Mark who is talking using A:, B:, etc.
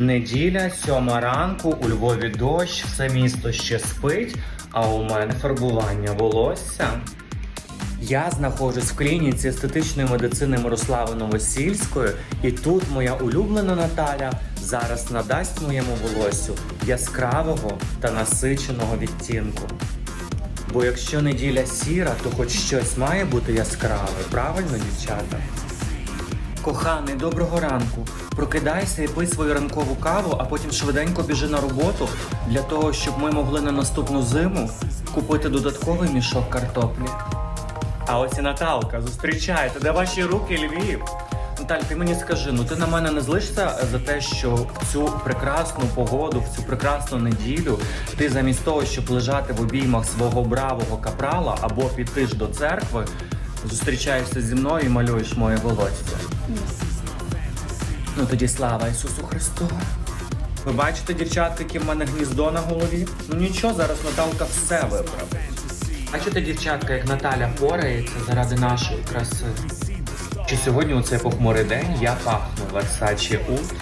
A: Неділя, сьома ранку, у Львові дощ, все місто ще спить, а у мене фарбування волосся. Я знаходжусь в клініці естетичної медицини Мирослави Новосільської, і тут моя улюблена Наталя зараз надасть моєму волосю яскравого та насиченого відтінку. Бо якщо неділя сіра, то хоч щось має бути яскраве, правильно, дівчата? Коханий, доброго ранку. Прокидайся і пий свою ранкову каву, а потім швиденько біжи на роботу для того, щоб ми могли на наступну зиму купити додатковий мішок картоплі. А ось і Наталка, зустрічайте, де ваші руки, Львів? Наталь, ти мені скажи, ну ти на мене не злишся за те, що в цю прекрасну погоду, в цю прекрасну неділю, ти замість того, щоб лежати в обіймах свого бравого капрала або піти ж до церкви, зустрічаєшся зі мною і малюєш моє волосся. Ну тоді слава Ісусу Христу. Ви бачите, дівчатки, яке в мене гніздо на голові? Ну нічого, зараз Наталка все виправить. Бачите, дівчатка, як Наталя порається заради нашої краси. Чи сьогодні у цей похмурий день я пахну Versace Oud